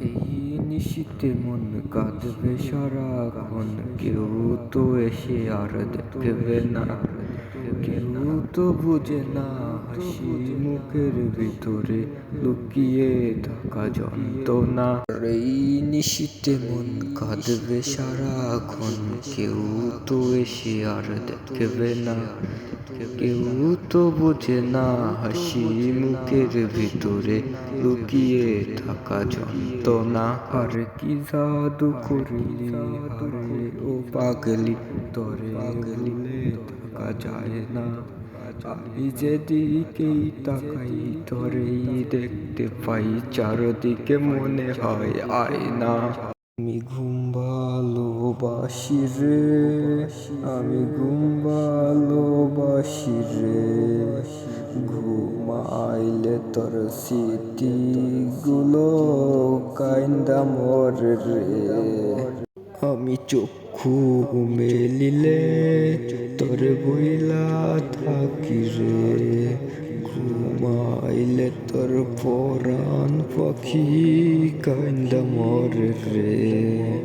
এই নিশিতে মন কাঁদবে সারাক্ষণ। কেউ তো এসে আর দেখবে না। কেউ তো বুঝে না হাসি মুখের ভিতরে লুকিয়ে থাকা যন্ত্রণা। এই নিশীতে মন কাঁদবে সারাক্ষণ। কেউ তো এসে আর দেখবে না। কেউ তো বোঝে না হাসি মুখের ভিতরে লুকিয়ে থাকা যন্ত্রণা। আর কি জাদু করলি আরে ও পাগলি তরে গেলে থাকা যায় না। আমি যেদিকেই তাকাই তোরেই দেখতে পাই, চারদিকে মনে হয় আয়না। আমি ঘুম ভালোবাসি রে, আমি ঘুম ভালোবাসি রে। ঘুমাইলে তোর স্মৃতিগুলো কাইন্দা মরে রে। আমি চক্ষু মেলিলে তোর বইলা থাকি রে। ঘুমাইলে তোর পরাণ পাখি কান্দা মর রে।